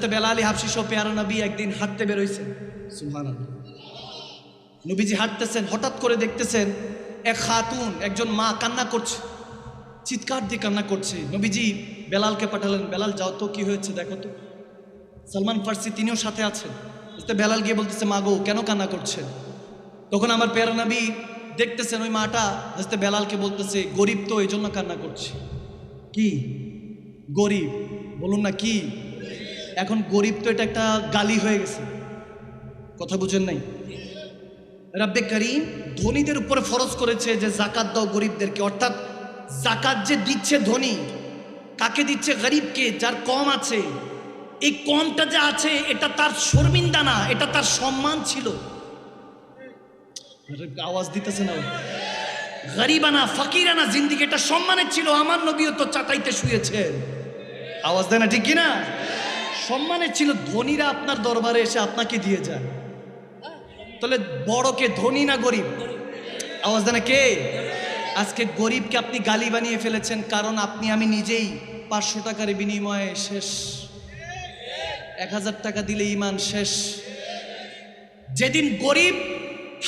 হজরত বেলালি হাফসি সহ পেয়ারা নবী একদিন হাঁটতে বেরোইছেন নবীজি হাঁটতেছেন, হঠাৎ করে দেখতেছেন এক খাতুন, একজন মা কান্না করছে। চিৎকার দিয়ে কান্না করছে। নবীজি বেলালকে পাঠালেন, বেলাল, যাও তো, কি হয়েছে দেখো তো। সালমান ফার্সি তিনিও সাথে আছেন। বেলাল গিয়ে বলতেছে, মা গো, কেন কান্না করছেন? তখন আমার পেয়ারা নবী দেখতেছেন ওই মাটা হজরত বেলালকে বলতেছে, গরিব তো এই জন্য কান্না করছে। কি? গরিব। বলুন না, কি? এখন গরিব তো এটা একটা গালি হয়ে গেছে। কথা বুঝেন নাই? রাব্বে করিম ধনীদের উপরে ফরজ করেছে যে জাকাত দাও গরিবদেরকে। অর্থাৎ জাকাত যে দিচ্ছে ধনী, কাকে দিচ্ছে গরিবকে? যার কম আছে। এই কমটা যে আছে, এটা তার শর্মিন্দা না, এটা তার সম্মান ছিল। আওয়াজ দিতেছে না গরিবানা ফকিরানা জিন্দিগি এটা সম্মানের ছিল। আমার নবীও তো চাটাইতে শুয়েছেন। আওয়াজ দেয় না ঠিক কিনা? সম্মানের ছিল, ধনীরা আপনার দরবারে এসে আপনাকে দিয়ে যায়। তাহলে বড়কে ধনী না গরিব? আওয়াজ দেয় না কে? আজকে গরিবকে আপনি গালি বানিয়ে ফেলেছেন, কারণ আপনি, আমি নিজেই পাঁচশো টাকার বিনিময়ে শেষ। এক হাজার টাকা দিলে ইমান শেষ। যেদিন গরিব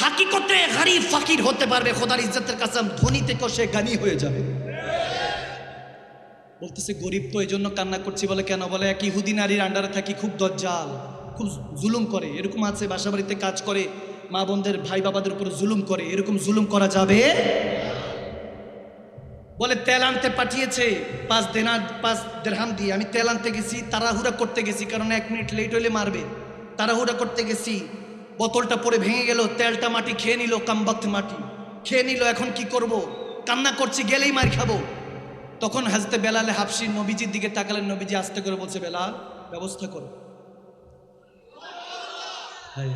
হাকিকতে হারি ফাকির হতে পারবে, খোদার ইজ্জতের কাসাম ধনী থেকে সে গানি হয়ে যাবে। বলতেছে, গরিব তো এই জন্য কান্না করছি বলে কেন? বলে, এক ইহুদি নারীর আন্ডারে থাকি খুব দজ্জাল, খুব জুলুম করে, এরকম আছে বাসা বাড়িতে কাজ করে, মা বোনদের ভাই বাবাদের উপর জুলুম করে, এরকম জুলুম করা যাবে? বলে, তেল আনতে পাঠিয়েছে, পাঁচ দেনা, পাঁচ দেড়হাম দিয়ে, আমি তেল আনতে গেছি, তাড়াহুড়া করতে গেছি, কারণ এক মিনিট লেট হলে মারবে, তাড়াহুড়া করতে গেছি, বোতলটা পরে ভেঙে গেল, তেলটা মাটি খেয়ে নিল কামবাক্ত মাটি, খেয়ে নিল, এখন কি করব? কান্না করছি, গেলেই মার খাব। তখন হাজতে বেলালে হাফসি নবীজির দিকে তাকালেন নবীজি আস্তে করে বলছে বেলাল ব্যবস্থা করো। হায়।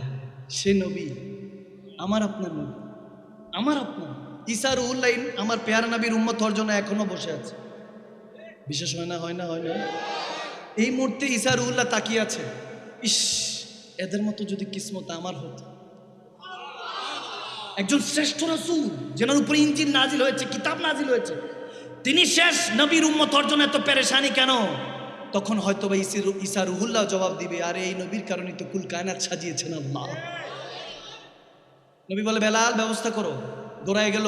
সে নবী আমার আপনার নবী আমার আপনার ইসার উল্লাইন আমার পেয়ারা নবীর উম্মত হওয়ার জন্য এখনও বসে আছে। বিশেষ হয় না হয় না হয় না? এই মুহূর্তে ইসার উল্লাহ তাকিয়ে আছে। ইস এদের মতো যদি কিসমত আমার হতো। একজন শ্রেষ্ঠ রাসূল যেনার উপরে ইঞ্জিন নাজিল হয়েছে কিতাব নাজিল হয়েছে তিনি শেষ নবীর উম্মত অর্জন এত পেরেশানি কেন? তখন হয়তো বা ইসির ইসা রুহুল্লাহ জবাব দিবে, আরে এই নবীর কারণে তো কুল কায়নাত সাজিয়েছেন আল্লাহ। নবী বলে, বেলাল, ব্যবস্থা করো। গোড়ায় গেল,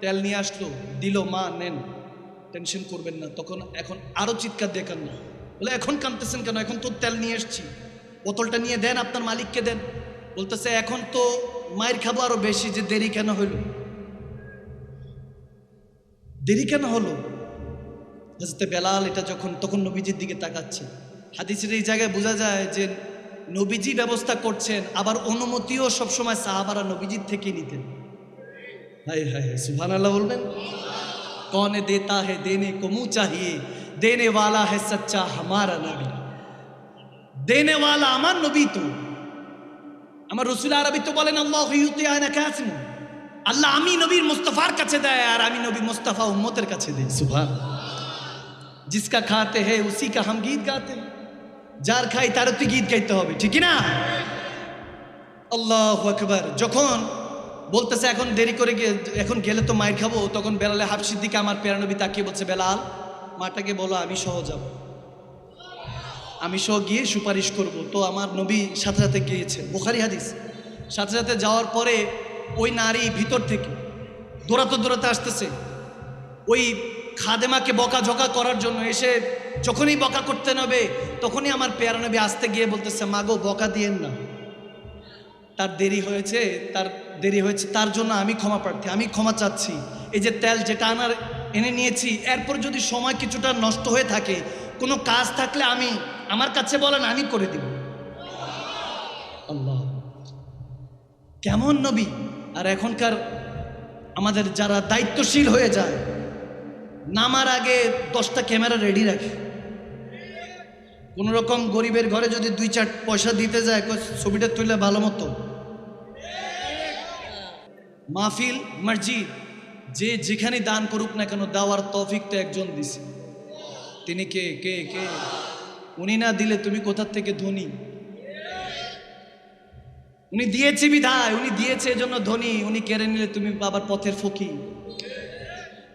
তেল নিয়ে আসলো, দিল, মা, নেন। টেনশন করবেন না। তখন এখন আরও চিৎকার দিয়ে কান্না। বলে, এখন কাঁদতেছেন কেন? এখন তো তেল নিয়ে এসছি। বোতলটা নিয়ে দেন, আপনার মালিককে দেন। বলতেছে, এখন তো মায়ের খাব আরও বেশি, যে দেরি কেন হইল? দেরি কেন হলো? হাজরতে বেলাল এটা যখন, তখন নবীজির দিকে তাকাচ্ছে। হাদিসের এই জায়গায় বোঝা যায় যে নবীজি ব্যবস্থা করছেন, আবার অনুমতিও সবসময় সাহাবারা নবীজির থেকে নিতেন। হাই হাই হাই সুহান আল্লাহ বলবেন? কনে দেতা হে, দেনে কমু চাহিয়ে, দেনে ওয়ালা হে সচ্চা হামারা নবী দেনে ওয়ালা আমার নবী তো। আমার রসুল আরবি তো বলেন, আল্লাহ ইউতে আয়না কাসিমু আল্লাহ আমি নবীর মুস্তফার কাছে দেয় আর আমি নবী মুস্তফা উম্মতের কাছে দেয় সুভান জিসকা খাতে হে উসি কা হাম গীত গাতে। যার খাই তারও তুই গীত গাইতে হবে ঠিক না আল্লাহ আকবার। যখন বলতেছে এখন দেরি করে গিয়ে এখন গেলে তো মায়ের খাব তখন বেলালে হাফসির দিকে আমার পেরানবী তাকিয়ে বলছে বেলাল মাটাকে বলো আমি সহ যাব। আমি সহ গিয়ে সুপারিশ করব। তো আমার নবী সাথে সাথে গিয়েছে। বোখারি হাদিস। সাথে সাথে যাওয়ার পরে ওই নারী ভিতর থেকে দৌড়াতে দৌড়াতে আসতেছে। ওই খাদেমাকে বকাঝকা করার জন্য এসে যখনই বকা করতে নেবে তখনই আমার পেয়ারা নবী আসতে গিয়ে বলতেছে মাগো বকা দিয়েন না। তার দেরি হয়েছে, তার দেরি হয়েছে, তার জন্য আমি ক্ষমা প্রার্থী, আমি ক্ষমা চাচ্ছি। এই যে তেল যেটা আনার, এনে নিয়েছি, এরপর যদি সময় কিছুটা নষ্ট হয়ে থাকে, কোনো কাজ থাকলে আমি, আমার কাছে বলেন, আমি করে দিব। আল্লাহ। কেমন নবী? আর এখনকার আমাদের যারা দায়িত্বশীল হয়ে যায়, নামার আগে দশটা ক্যামেরা রেডি রাখে। কোনো রকম গরিবের ঘরে যদি দুই চার পয়সা দিতে যায় ছবিটা তুললে ভালো মতো? মাহফিল, মসজিদ, যে যেখানে দান করুক না কেন, দেওয়ার তৌফিক তো একজন দিছে। তিনি কে কে কে? উনি না দিলে তুমি কোথার থেকে ধনী? উনি দিয়েছে বিধায়, উনি দিয়েছে এজন্য ধনী, উনি কেড়ে নিলে তুমি বাবার পথের ফকি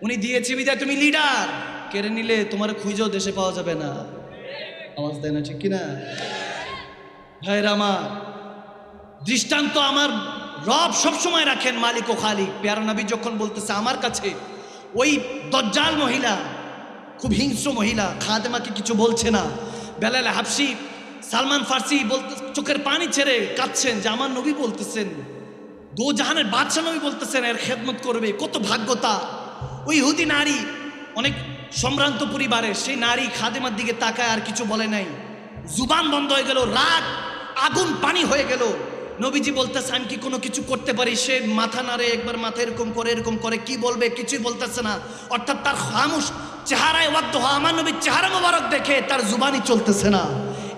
উনি দিয়েছে বিধায় তুমি লিডার, কেড়ে নিলে তোমার খুঁজেও দেশে পাওয়া যাবে না। আওয়াজ দেয় না ঠিক কিনা? ভাইরা আমার, দৃষ্টান্ত আমার রব সবসময় রাখেন মালিক ও খালিক। পেয়ারা যখন বলতেছে আমার কাছে, ওই দজ্জাল মহিলা, খুব হিংস্র মহিলা, খাদেমাকে কিছু বলছে না। বেলাল হাফসি সালমান ফার্সি বলতে, চোখের পানি ছেড়ে কাঁদছেন যে আমার নবী বলতেছেন, দো জাহানের বাদশাহ নবী বলতেছেন, এর খেদমত করবে, কত ভাগ্যতা ওই হুদি নারী, অনেক সম্ভ্রান্ত পরিবারের সেই নারী খাদেমার দিকে তাকায়, আর কিছু বলে নাই। জুবান বন্ধ হয়ে গেল রাগ আগুন, পানি হয়ে গেল। নবীজি বলতেছে, আমি কি কোনো কিছু করতে পারি? সে মাথা নাড়ে, একবার মাথা এরকম করে এরকম করে, কি বলবে, কিছুই বলতেছে না। অর্থাৎ তার খামুশ চেহারায় ওয়াক্ত হওয়া, আমার নবীর চেহারা মোবারক দেখে তার জুবানই চলতেছে না।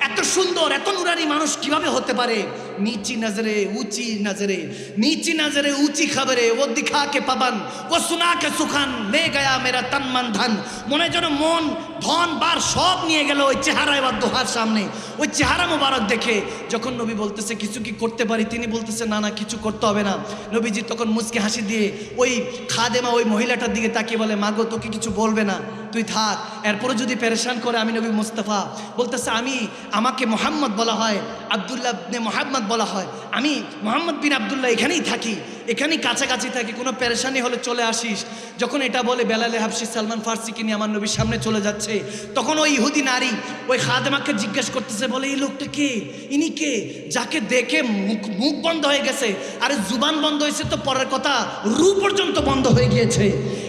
এত সুন্দর, এত নুরানি মানুষ কীভাবে হতে পারে? নিচি নজরে, উঁচি নজরে, নিচি নজরে, উঁচি খবরে, ও দিখা কে পাবান, ও সুনা কে সুখান লে গয়া মেরা তন মন ধন। মনে যেন মন, ধন, বার সব নিয়ে গেল ওই চেহারায় এবার দোহার সামনে। ওই চেহারা মোবারক দেখে যখন নবী বলতেছে, কিছু কি করতে পারি? তিনি বলতেছে, না না, কিছু করতে হবে না। নবীজি তখন মুচকে হাসি দিয়ে ওই খাদেমা, ওই মহিলাটার দিকে তাকিয়ে বলে মাগো তোকে কিছু বলবে না। তুই থাক। এরপরে যদি পেরেশান করে আমি নবী মুস্তাফা, বলতেছে, আমি আমাকে মোহাম্মদ বলা হয়, আবদুল্লাহ নে মোহাম্মদ বলা হয়। আমি মোহাম্মদ বিন আবদুল্লাহ এখানেই থাকি। এখানেই কাছাকাছি থাকি। কোনো পেরেশানি হলে চলে আসিস। যখন এটা বলে বেলালে হাফসি সালমান ফার্সিকে নিয়ে আমার নবীর সামনে চলে যাচ্ছে, তখন ওই ইহুদি নারী ওই খাদেমাকে জিজ্ঞেস করতেছে, বলে, এই লোকটা কে? ইনি কে? যাকে দেখে মুখ মুখ বন্ধ হয়ে গেছে। আরে জুবান বন্ধ হয়েছে তো পরের কথা রু পর্যন্ত বন্ধ হয়ে গিয়েছে।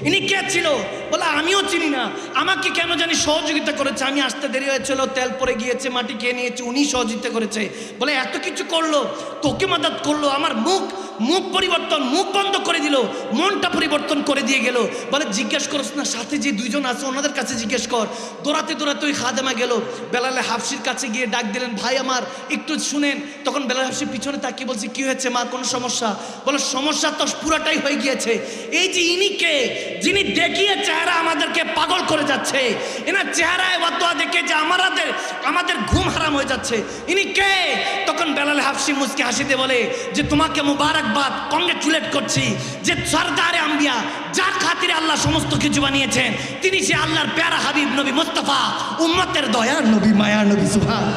ইনি কে ছিল? বলে, আমিও চিনি না। আমাকে কেন জানি সহযোগিতা করেছে? আমি আসতে দেরি হয়েছিল, তেল পরে গিয়েছে, মাটি খেয়ে নিয়েছে, উনি সহযোগিতা করেছে। বলে, এত কিছু করল, তোকে মাদাত করল, আমার মুখ মুখ পরিবর্তন, মুখ বন্ধ করে দিল, মনটা পরিবর্তন করে দিয়ে গেল। বলে, জিজ্ঞেস করস না, সাথে যে দুইজন আছে, ওনাদের কাছে জিজ্ঞেস কর। দৌড়াতে দৌড়াতে ওই খাদেমা গেল। বেলালে হাফসির কাছে গিয়ে ডাক দিলেন, ভাই আমার, একটু শুনেন। তখন বেলাল হাফসির পিছনে তাকিয়ে বলছে, কি হয়েছে মা, কোনো সমস্যা? বলে, সমস্যা তো পুরাটাই হয়ে গিয়েছে। এই যে ইনি কে, যিনি দেখিয়ে চেহারা আমাদেরকে পাগল করে যাচ্ছে। এনার চেহারায় বদয়া দেখে যে আমাদের আমাদের ঘুম হারাম হয়ে যাচ্ছে। ইনি কে? তখন বেলালে হাফসি মুসকে হাসিতে বলে যে, তোমাকে মুবারকবাদ কংগ্রেচুলেট করছি যে সরদারে আম্বিয়া যার খাতিরে আল্লাহ সমস্ত কিছু বানিয়েছেন তিনি সে আল্লাহর প্যারা হাবিব নবী মুস্তফা উম্মতের দয়ার নবী মায়ার নবী সুবহান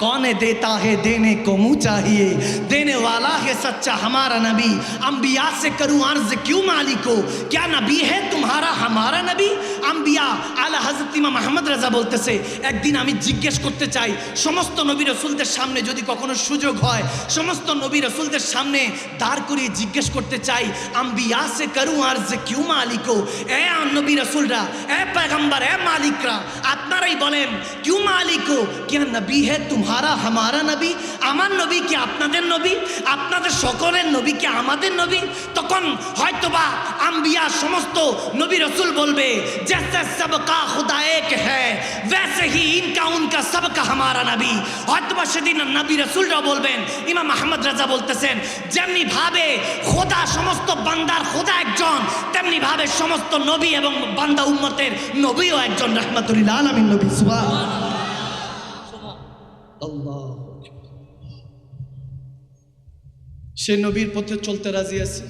कौन है देता है देने को मुँह चाहिए देने वाला है सच्चा हमारा नबी अम्बिया से करूँ अर्ज क्यों मालिको क्या नबी है तुम्हारा हमारा নবী আম্বিয়া আলা হজরত ইমাম আহমদ রাজা বলতেছে একদিন আমি জিজ্ঞেস করতে চাই সমস্ত নবী রসুলদের সামনে যদি কখনো সুযোগ হয় সমস্ত নবী রসুলদের সামনে দাঁড় করিয়ে জিজ্ঞেস করতে চাই আম্বিয়া সে করু আর্জ কিউ মালিকো এ নবী রসুলরা এ पैगंबर এ মালিকরা আপনারাই বলেন কিউ মালিকো क्या নবী হে तुम्हारा हमारा নবী আমার নবী কি আপনাদের নবী আপনাদের সকলের নবী কি আমাদের নবী তখন হয়তোবা আম্বিয়া সমস্ত নবী রসুল বলবে जैसे सबका खुदा एक है वैसे ही इनका उनका सबका हमारा নবী হয়তোবা সেদিন নবী রসুলরা বলবেন ইমাম আহমদ রাজা বলতেছেন যেমনি ভাবে খোদা সমস্ত বান্দার খোদা একজন তেমনি ভাবে সমস্ত নবী এবং বান্দা উম্মতের নবীও একজন রহমতুল্লাহ আলমিন নবী সুবহান আল্লাহ সে নবীর পথে চলতে রাজি আছে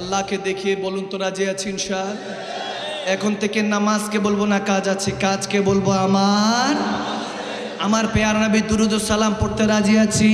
আল্লাহকে দেখিয়ে বলুন তো রাজি আছি ইনশাল এখন থেকে নামাজকে বলব না, কাজ আছে, কাজকে বলব আমার। আমার পেয়ার নবী দুরুদ সালাম পড়তে রাজি আছি?